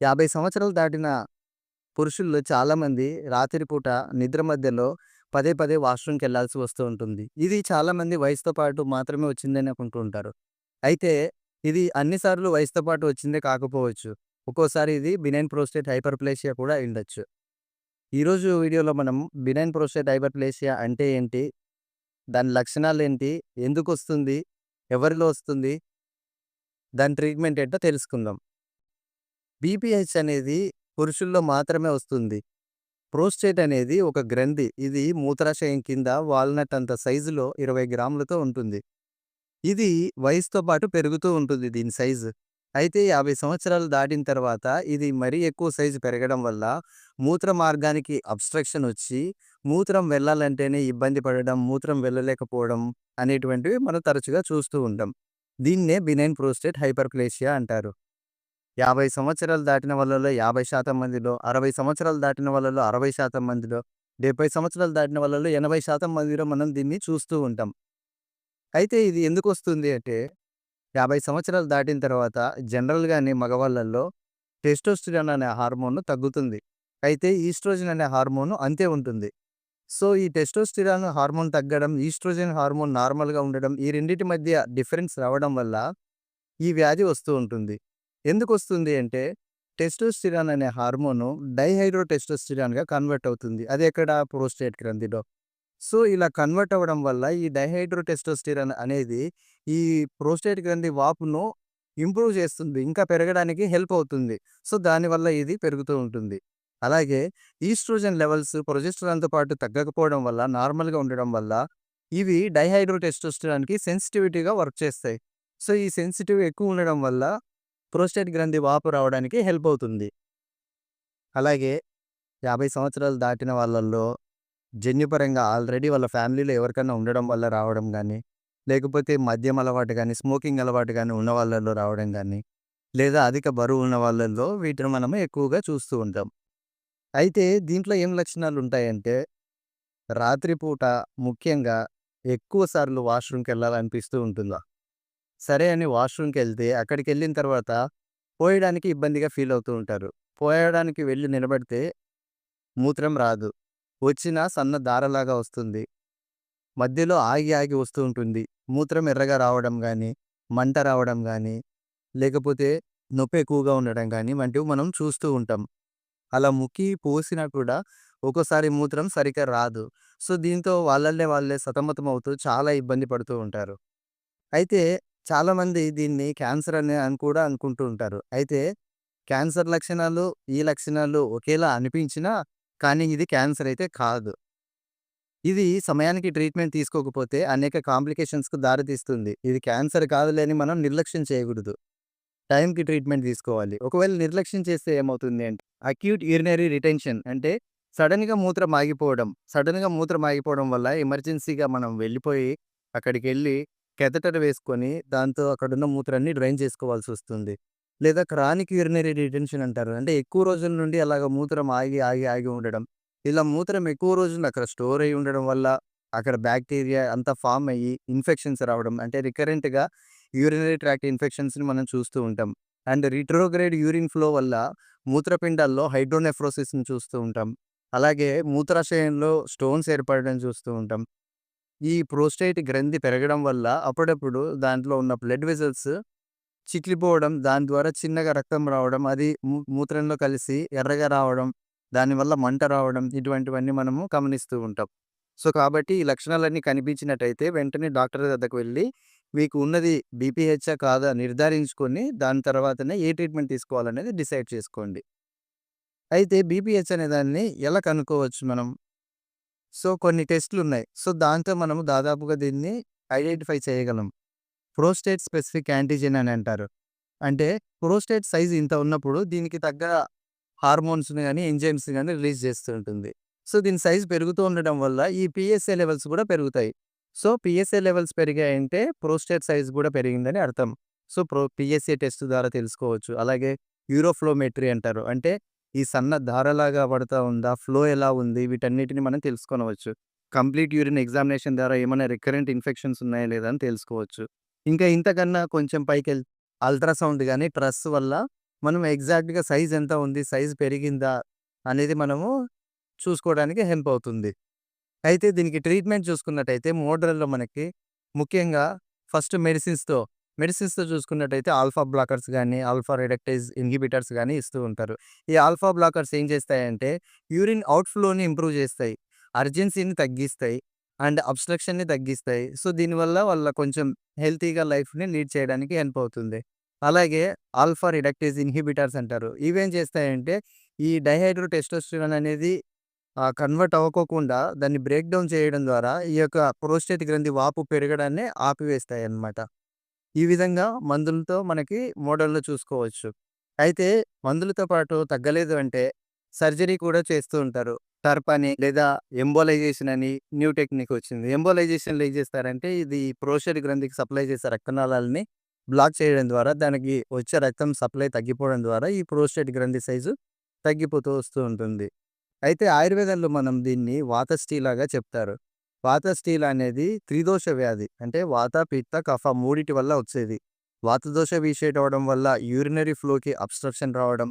యాభై సంవత్సరాలు దాటిన పురుషుల్లో చాలామంది రాత్రిపూట నిద్ర మధ్యలో పదే పదే వాష్రూమ్కి వెళ్ళాల్సి వస్తూ ఉంటుంది. ఇది చాలామంది వయసుతో పాటు మాత్రమే వచ్చిందని అనుకుంటూ ఉంటారు. అయితే ఇది అన్నిసార్లు వయసుతో పాటు వచ్చిందే కాకపోవచ్చు. ఒక్కోసారి ఇది బినైన్ ప్రోస్టేట్ హైపర్ప్లేషియా కూడా ఉండొచ్చు. ఈరోజు వీడియోలో మనం బినైన్ ప్రోస్టేట్ హైపర్ప్లేషియా అంటే ఏంటి? దాని లక్షణాలు ఏంటి? ఎందుకు వస్తుంది? ఎవరిలో వస్తుంది? దాని ట్రీట్మెంట్ ఏంటో తెలుసుకుందాం. బీపీహెచ్ అనేది పురుషుల్లో మాత్రమే వస్తుంది. ప్రోస్టేట్ అనేది ఒక గ్రంథి. ఇది మూత్రాశయం కింద వాల్నట్ అంత సైజులో ఇరవై గ్రాములతో ఉంటుంది. ఇది వయసుతో పాటు పెరుగుతూ ఉంటుంది దీని సైజు. అయితే యాభై సంవత్సరాలు దాటిన తర్వాత ఇది మరీ ఎక్కువ సైజు పెరగడం వల్ల మూత్ర మార్గానికి అబ్స్ట్రక్షన్ వచ్చి మూత్రం వెళ్ళాలంటేనే ఇబ్బంది పడడం మూత్రం వెళ్ళలేకపోవడం అనేటువంటివి మనం తరచుగా చూస్తూ ఉంటాం. దీన్నే బినైన్ ప్రోస్టేట్ హైపర్ప్లేషియా అంటారు. యాభై సంవత్సరాలు దాటిన వాళ్ళలో యాభై శాతం మందిలో అరవై సంవత్సరాలు దాటిన వాళ్ళలో అరవై శాతం మందిలో డెబ్బై సంవత్సరాలు దాటిన వాళ్ళలో ఎనభై శాతం మందిలో మనం దీన్ని చూస్తూ ఉంటాం. అయితే ఇది ఎందుకు వస్తుంది అంటే యాభై సంవత్సరాలు దాటిన తర్వాత జనరల్గానే మగవాళ్ళల్లో టెస్టోస్టిరాన్ అనే హార్మోన్ తగ్గుతుంది. అయితే ఈస్ట్రోజన్ అనే హార్మోన్ అంతే ఉంటుంది. సో ఈ టెస్టోస్టిరాన్ హార్మోన్ తగ్గడం ఈస్ట్రోజన్ హార్మోన్ నార్మల్గా ఉండడం ఈ రెండింటి మధ్య డిఫరెన్స్ రావడం వల్ల ఈ వ్యాధి వస్తూ ఉంటుంది. ఎందుకు వస్తుంది అంటే టెస్టోస్టిరాన్ అనే హార్మోను డైహైడ్రో టెస్టోస్టిరాన్గా కన్వర్ట్ అవుతుంది అది ఎక్కడ? ప్రోస్టేట్ గ్రంథిలో. సో ఇలా కన్వర్ట్ అవ్వడం వల్ల ఈ డైహైడ్రో టెస్టోస్టిరాన్ అనేది ఈ ప్రోస్టేట్ గ్రంథి వాపును ఇంప్రూవ్ చేస్తుంది. ఇంకా పెరగడానికి హెల్ప్ అవుతుంది. సో దానివల్ల ఇది పెరుగుతూ ఉంటుంది. అలాగే ఈస్ట్రోజన్ లెవెల్స్ ప్రొజెస్టరాన్తో పాటు తగ్గకపోవడం వల్ల నార్మల్గా ఉండడం వల్ల ఇవి డైహైడ్రో టెస్టోస్టిరాన్కి సెన్సిటివిటీగా వర్క్ చేస్తాయి. సో ఈ సెన్సిటివ్ ఎక్కువ ఉండడం వల్ల ప్రోస్టేట్ గ్రంథి వాపు రావడానికి హెల్ప్ అవుతుంది. అలాగే యాభై సంవత్సరాలు దాటిన వాళ్ళల్లో జన్యుపరంగా ఆల్రెడీ వాళ్ళ ఫ్యామిలీలో ఎవరికైనా ఉండడం వల్ల రావడం కానీ లేకపోతే మద్యం అలవాటు కానీ స్మోకింగ్ అలవాటు కానీ ఉన్న వాళ్ళల్లో రావడం కానీ లేదా అధిక బరువు ఉన్న వాళ్ళల్లో వీటిని మనము ఎక్కువగా చూస్తూ ఉంటాం. అయితే దీంట్లో ఏం లక్షణాలు ఉంటాయంటే రాత్రిపూట ముఖ్యంగా ఎక్కువ సార్లు వాష్రూమ్కి వెళ్ళాలనిపిస్తూ ఉంటుందా? సరే అని వాష్రూమ్కి వెళ్తే అక్కడికి వెళ్ళిన తర్వాత పోయడానికి ఇబ్బందిగా ఫీల్ అవుతూ ఉంటారు. పోయడానికి వెళ్ళి నిలబడితే మూత్రం రాదు. వచ్చిన సన్న దారలాగా వస్తుంది. మధ్యలో ఆగి ఆగి వస్తూ ఉంటుంది. మూత్రం ఎర్రగా రావడం కానీ మంట రావడం కానీ లేకపోతే నొప్పి ఎక్కువగా ఉండడం కానీ వంటివి మనం చూస్తూ ఉంటాం. అలా ముక్కి పోసినా కూడా ఒక్కోసారి మూత్రం సరిగ్గా రాదు. సో దీంతో వాళ్ళల్లే వాళ్ళే సతమతం అవుతూ చాలా ఇబ్బంది పడుతూ ఉంటారు. అయితే చాలామంది దీన్ని క్యాన్సర్ అని అని కూడా అనుకుంటూ ఉంటారు. అయితే క్యాన్సర్ లక్షణాలు ఈ లక్షణాలు ఒకేలా అనిపించినా కానీ ఇది క్యాన్సర్ అయితే కాదు. ఇది సమయానికి ట్రీట్మెంట్ తీసుకోకపోతే అనేక కాంప్లికేషన్స్కు దారితీస్తుంది. ఇది క్యాన్సర్ కాదులేని మనం నిర్లక్ష్యం చేయకూడదు. టైంకి ట్రీట్మెంట్ తీసుకోవాలి. ఒకవేళ నిర్లక్ష్యం చేస్తే ఏమవుతుంది అంటే అక్యూట్ యూరినరీ రిటెన్షన్ అంటే సడన్గా మూత్రం ఆగిపోవడం. సడన్గా మూత్రం ఆగిపోవడం వల్ల ఎమర్జెన్సీగా మనం వెళ్ళిపోయి అక్కడికి వెళ్ళి కెథటర్ వేసుకొని దాంతో అక్కడున్న మూత్రాన్ని డ్రైన్ చేసుకోవాల్సి వస్తుంది లేదా క్రానిక్ యూరినరీ రిటెన్షన్ అంటారు. అంటే ఎక్కువ రోజుల నుండి అలాగ మూత్రం ఆగి ఆగి ఆగి ఉండడం. ఇలా మూత్రం ఎక్కువ రోజులు అక్కడ స్టోర్ అయి ఉండడం వల్ల అక్కడ బ్యాక్టీరియా అంతా ఫామ్ అయ్యి ఇన్ఫెక్షన్స్ రావడం. అంటే రికరెంట్గా యూరినరీ ట్రాక్ట్ ఇన్ఫెక్షన్స్ని మనం చూస్తూ ఉంటాం. అండ్ రిట్రోగ్రేడ్ యూరిన్ ఫ్లో వల్ల మూత్రపిండాల్లో హైడ్రోనెఫ్రోసిస్ని చూస్తూ ఉంటాం. అలాగే మూత్రాశయంలో స్టోన్స్ ఏర్పడడం చూస్తూ ఉంటాం. ఈ ప్రోస్టేట్ గ్రంథి పెరగడం వల్ల అప్పుడప్పుడు దాంట్లో ఉన్న బ్లడ్ వెజల్స్ చిట్లిపోవడం దాని ద్వారా చిన్నగా రక్తం రావడం అది మూ- మూత్రంలో కలిసి ఎర్రగా రావడం దానివల్ల మంట రావడం ఇటువంటివన్నీ మనము గమనిస్తూ ఉంటాం. సో కాబట్టి ఈ లక్షణాలన్నీ కనిపించినట్టయితే వెంటనే డాక్టర్ దగ్గరకు వెళ్ళి మీకు ఉన్నది బీపీహెచ్ఆ కాదా నిర్ధారించుకొని దాని తర్వాతనే ఏ ట్రీట్మెంట్ తీసుకోవాలనేది డిసైడ్ చేసుకోండి. అయితే బీపీహెచ్ అనే దాన్ని ఎలా కనుక్కోవచ్చు మనం? సో కొన్ని టెస్ట్లు ఉన్నాయి సో దాంతో మనము దాదాపుగా దీన్ని ఐడెంటిఫై చేయగలం. ప్రోస్టేట్ స్పెసిఫిక్ యాంటీజెన్ అని అంటారు. అంటే ప్రోస్టేట్ సైజ్ ఇంత ఉన్నప్పుడు దీనికి తగ్గ హార్మోన్స్ని కానీ ఎంజైమ్స్ కానీ రిలీజ్ చేస్తూ ఉంటుంది. సో దీని సైజ్ పెరుగుతూ ఉండడం వల్ల ఈ పిఎస్ఏ లెవెల్స్ కూడా పెరుగుతాయి. సో పిఎస్ఏ లెవెల్స్ పెరిగాయంటే ప్రోస్టేట్ సైజ్ కూడా పెరిగిందని అర్థం. సో ప్రో పిఎస్ఏ టెస్ట్ ద్వారా తెలుసుకోవచ్చు. అలాగే యూరోఫ్లోమెట్రీ అంటారు. అంటే ఈ సన్న ధారలాగా పడతా ఉందా ఫ్లో ఎలా ఉంది వీటన్నిటిని మనం తెలుసుకోవచ్చు కంప్లీట్ యూరిన్ ఎగ్జామినేషన్ ద్వారా ఏమైనా రికరెంట్ ఇన్ఫెక్షన్స్ ఉన్నాయా లేదా అని తెలుసుకోవచ్చు ఇంకా ఇంతకన్నా కొంచెం పైకి అల్ట్రాసౌండ్ కానీ ట్రస్ వల్ల మనం ఎగ్జాక్ట్‌గా సైజ్ ఎంత ఉంది? సైజ్ పెరిగిందా? అనేది మనము చూసుకోవడానికి హెల్ప్ అవుతుంది. అయితే దీనికి ట్రీట్మెంట్ చూసుకున్నట్టయితే మోడ్రల్లో మనకి ముఖ్యంగా ఫస్ట్ మెడిసిన్స్‌తో మెడిసిన్స్‌తో చూసుకున్నట్టయితే ఆల్ఫా బ్లాకర్స్ కానీ ఆల్ఫా రిడక్టైజ్ ఇన్హిబిటర్స్ కానీ ఇస్తూ ఉంటారు. ఈ ఆల్ఫా బ్లాకర్స్ ఏం చేస్తాయంటే యూరిన్ అవుట్‌ఫ్లోని ఇంప్రూవ్ చేస్తాయి. అర్జెన్సీని తగ్గిస్తాయి. అండ్ అబ్‌స్ట్రక్షన్‌ని తగ్గిస్తాయి. సో, దీనివల్ల వాళ్ళ కొంచెం హెల్తీగా లైఫ్‌ని లీడ్ చేయడానికి హెల్ప్ అవుతుంది. అలాగే ఆల్ఫా రిడక్టేజ్ ఇన్హిబిటర్స్ అంటారు. ఇవేం చేస్తాయంటే ఈ డైహైడ్రో టెస్టోస్టెరాన్ అనేది కన్వర్ట్ అవ్వకోకుండా దాన్ని బ్రేక్ డౌన్ చేయడం ద్వారా ఈ యొక్క ప్రోస్టేట్ గ్రంథి వాపు పెరగడాన్ని ఆపివేస్తాయి అన్నమాట ఈ విధంగా మందులతో మనకి మోడల్‌లో చూసుకోవచ్చు. అయితే మందులతో పాటు తగ్గలేదు అంటే సర్జరీ కూడా చేస్తూ ఉంటారు. టర్ప్ అని లేదా ఎంబోలైజేషన్ అని న్యూ టెక్నిక్ వచ్చింది. ఎంబోలైజేషన్‌లో ఏం చేస్తారంటే ఇది ప్రోషర్ గ్రంథికి సప్లై చేసే రక్తనాళాలని బ్లాక్ చేయడం ద్వారా దానికి వచ్చే రక్తం సప్లై తగ్గిపోవడం ద్వారా ఈ ప్రోస్టేట్ గ్రంథి సైజు తగ్గిపోతూ వస్తూ ఉంటుంది. అయితే ఆయుర్వేదంలో మనం దీన్ని వాతస్టీలాగా చెప్తారు. వాతస్థిల అనేది త్రిదోష వ్యాధి. అంటే వాత, పిత్త, కఫ మూడిటి వల్ల వచ్చేది. వాతదోష వీషేట్ అవడం వల్ల యూరినరీ ఫ్లోకి అబ్‌స్ట్రక్షన్ రావడం,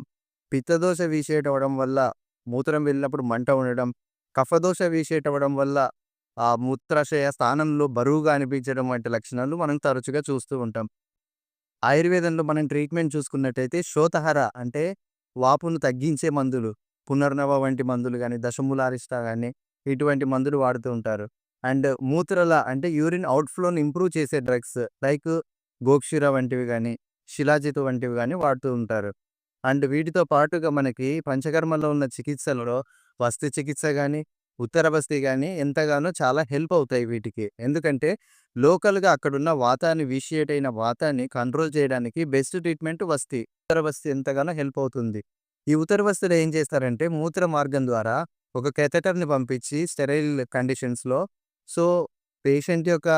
పిత్తదోష వీషేట్ అవడం వల్ల మూత్రం వెళ్ళినప్పుడు మంట ఉండడం, కఫదోష వీషేట్ అవడం వల్ల ఆ మూత్రాశయ స్థానంలో బరువుగా అనిపించడం వంటి లక్షణాలు మనం తరచుగా చూస్తూ ఉంటాం. ఆయుర్వేదంలో మనం ట్రీట్మెంట్ చూసుకున్నట్టయితే శోతహర అంటే వాపును తగ్గించే మందులు, పునర్నవ వంటి మందులు కానీ దశమూలారిష్ట కానీ ఇటువంటి మందులు వాడుతూ ఉంటారు. అండ్ మూత్రల అంటే యూరిన్ అవుట్‌ఫ్లోని ఇంప్రూవ్ చేసే డ్రగ్స్ లైక్ గోక్షిర వంటివి కానీ శిలాజిత్ వంటివి కానీ వాడుతూ ఉంటారు. అండ్ వీటితో పాటుగా మనకి పంచకర్మలో ఉన్న చికిత్సలలో వస్తు చికిత్స కానీ ఉత్తర బస్తీ కానీ ఎంతగానో చాలా హెల్ప్ అవుతాయి వీటికి. ఎందుకంటే లోకల్‌గా అక్కడున్న వాతాన్ని వీషియేట్ అయిన వాతాన్ని కంట్రోల్ చేయడానికి బెస్ట్ ట్రీట్మెంట్ వస్తీ. ఉత్తర బస్తీ ఎంతగానో హెల్ప్ అవుతుంది. ఈ ఉత్తర బస్తీలో ఏం చేస్తారంటే మూత్ర మార్గం ద్వారా ఒక కేథెటర్‌ని పంపించి స్టెరైల్ కండిషన్స్‌లో సో, పేషెంట్ యొక్క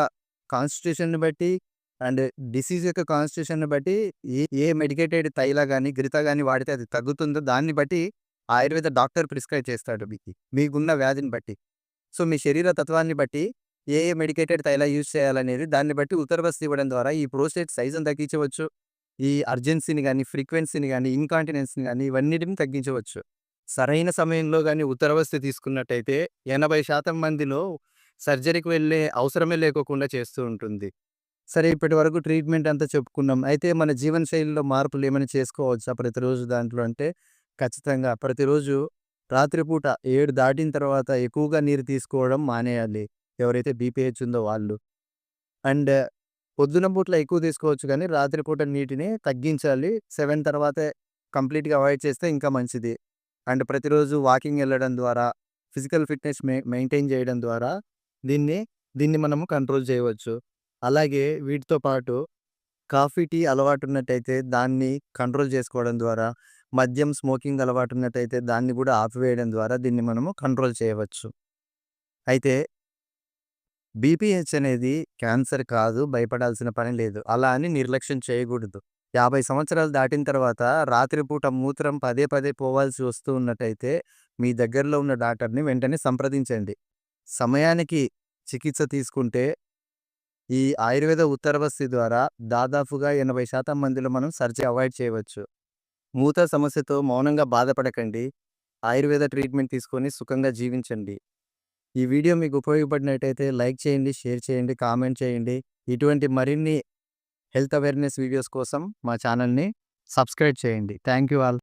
కాన్స్టిట్యూషన్‌ని బట్టి అండ్ డిసీజ్ యొక్క కాన్స్టిట్యూషన్‌ని బట్టి ఏ ఏ మెడికేటెడ్ తైల కానీ గ్రిత కానీ వాడితే అది తగ్గుతుందో దాన్ని బట్టి ఆయుర్వేద డాక్టర్ ప్రిస్క్రైబ్ చేస్తాడు మీకు మీకున్న వ్యాధిని బట్టి. సో, మీ శరీర తత్వాన్ని బట్టి ఏ ఏ మెడికేటెడ్ తైల యూజ్ చేయాలనేది దాన్ని బట్టి ఉత్తర్వస్తు ఇవ్వడం ద్వారా ఈ ప్రోస్టేట్ సైజును తగ్గించవచ్చు. ఈ అర్జెన్సీని కానీ ఫ్రీక్వెన్సీని కానీ ఇన్‌కాంటినెన్స్‌ని కానీ ఇవన్నిటిని తగ్గించవచ్చు. సరైన సమయంలో కానీ ఉత్తర తీసుకున్నట్టయితే 80% మందిలో సర్జరీకి వెళ్ళే అవసరమే లేకోకుండా చేస్తూ ఉంటుంది. సరే ఇప్పటి వరకు ట్రీట్మెంట్ అంతా చెప్పుకున్నాం. అయితే మన జీవన శైలిలో మార్పులు ఏమైనా చేసుకోవచ్చా ప్రతిరోజు దాంట్లో అంటే ఖచ్చితంగా ప్రతిరోజు రాత్రిపూట ఏడు దాటిన తర్వాత ఎక్కువగా నీరు తీసుకోవడం మానేయాలి. ఎవరైతే బీపీహెచ్ ఉందో వాళ్ళు. అండ్ పొద్దున పూట్ల ఎక్కువ తీసుకోవచ్చు కానీ రాత్రిపూట నీటిని తగ్గించాలి. సెవెన్ తర్వాతే కంప్లీట్‌గా అవాయిడ్ చేస్తే ఇంకా మంచిది. అండ్ ప్రతిరోజు వాకింగ్ వెళ్ళడం ద్వారా, ఫిజికల్ ఫిట్‌నెస్ మెయింటైన్ చేయడం ద్వారా దీన్ని దీన్ని మనము కంట్రోల్ చేయవచ్చు. అలాగే వీటితో పాటు కాఫీ, టీ అలవాటున్నట్టయితే దాన్ని కంట్రోల్ చేసుకోవడం ద్వారా, మద్యం, స్మోకింగ్ అలవాటు ఉన్నట్టయితే దాన్ని కూడా ఆపివేయడం ద్వారా దీన్ని మనము కంట్రోల్ చేయవచ్చు. అయితే బీపీహెచ్ అనేది క్యాన్సర్ కాదు. భయపడాల్సిన పని లేదు. అలా అని నిర్లక్ష్యం చేయకూడదు. 50 సంవత్సరాలు దాటిన తర్వాత రాత్రిపూట మూత్రం పదే పదే పోవాల్సి వస్తూ ఉన్నట్టయితే మీ దగ్గరలో ఉన్న డాక్టర్‌ని వెంటనే సంప్రదించండి. సమయానికి చికిత్స తీసుకుంటే ఈ ఆయుర్వేద ఉత్తరవస్తి ద్వారా దాదాపుగా 80% మందిలో మనం సర్జరీ అవాయిడ్ చేయవచ్చు. మూత సమస్యతో మౌనంగా బాధపడకండి. ఆయుర్వేద ట్రీట్మెంట్ తీసుకొని సుఖంగా జీవించండి. ఈ వీడియో మీకు ఉపయోగపడినట్టయితే లైక్ చేయండి, షేర్ చేయండి, కామెంట్ చేయండి. ఇటువంటి మరిన్ని హెల్త్ అవేర్‌నెస్ వీడియోస్ కోసం మా ఛానల్‌ని సబ్స్క్రైబ్ చేయండి. Thank you all.